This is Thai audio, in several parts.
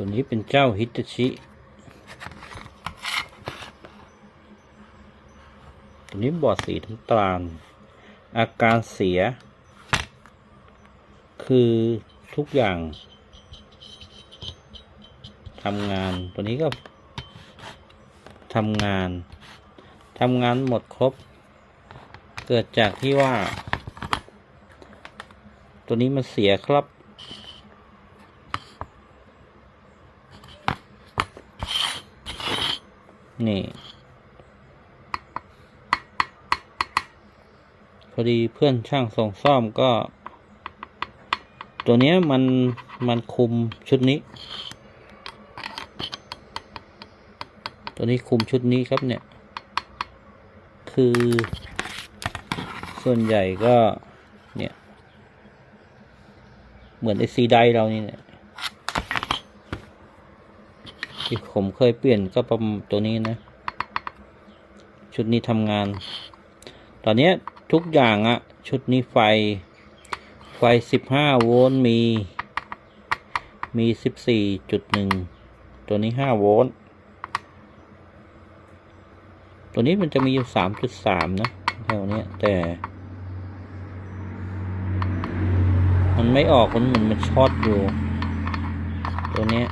ตัวนี้เป็นเจ้าฮิตชิ ตัวนี้บอดสีน้ำตาล อาการเสีย คือทุกอย่างทำงาน ตัวนี้ก็ทำงานทำงานหมดครบ เกิดจากที่ว่า ตัวนี้มันเสียครับ นี่ พอดีเพื่อนช่างส่งซ่อมก็ ตัวเนี้ยมันมันคุมชุดนี้ ตัวนี้คุมชุดนี้ครับเนี่ย คือ ส่วนใหญ่ก็ เนี่ย เหมือนไอซีไดเรานี่เนี่ย ที่ผมเคยเปลี่ยนก็ประมาณตัวนี้นะ ชุดนี้ทำงาน ตอนนี้ทุกอย่างอะชุดนี้ไฟ ไฟสิบห้าโวลต์มี มีสิบสี่จุดหนึ่งตัวนี้ห้าโวลต์ ตัวนี้มันจะมีอยู่สามจุดสามนะแถวนี้แต่ มันไม่ออกมันเหมือนมันช็อตอยู่ ตัวนี้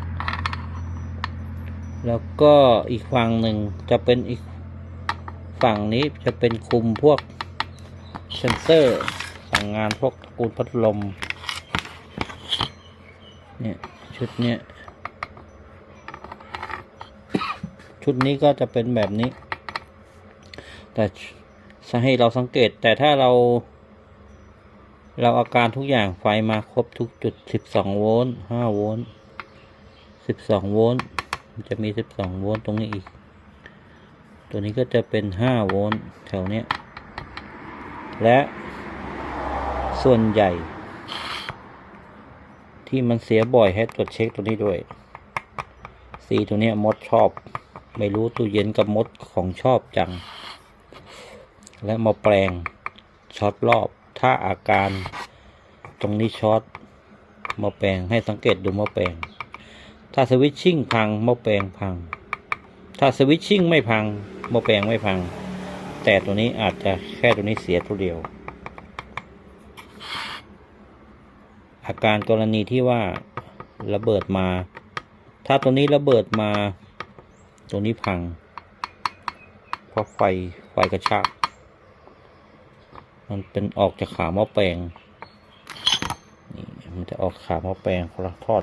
แล้วก็อีกฝั่งหนึ่งจะเป็นอีกฝั่งนี้จะเป็นคุมพวกเซนเซอร์สั่งงานพวกตระกูลพัดลมเนี่ยชุดเนี้ยชุดนี้ก็จะเป็นแบบนี้ แต่ให้เราสังเกตแต่ถ้าเรา เราอาการทุกอย่างไฟมาครบทุกจุด 12 โวลต์5โวลต์12 โวลต์ จะมี 12 โวลต์ตรงนี้อีก ตัวนี้ก็จะเป็น 5 โวลต์แถวเนี้ย และส่วนใหญ่ ที่มันเสียบ่อยให้ตรวจเช็คตัวนี้ด้วย สีตัวเนี้ยมดชอบ ไม่รู้ตู้เย็นกับมดของชอบจัง และมาแปลงช็อตรอบ ถ้าอาการตรงนี้ช็อตมาแปลงให้สังเกตดูมาแปลง ถ้าสวิตชิ่งพังมาแปลงพัง ถ้าสวิตชิ่งไม่พังมาแปลงไม่พัง แต่ตัวนี้อาจจะแค่ตัวนี้เสียตัวเดียว อาการกรณีที่ว่าระเบิดมา ถ้าตัวนี้ระเบิดมา ตัวนี้พัง เพราะไฟไฟกระชากมันเป็นออกจากขาหม้อแปลง นี่มันจะออกขาหม้อแปลงคนละทอด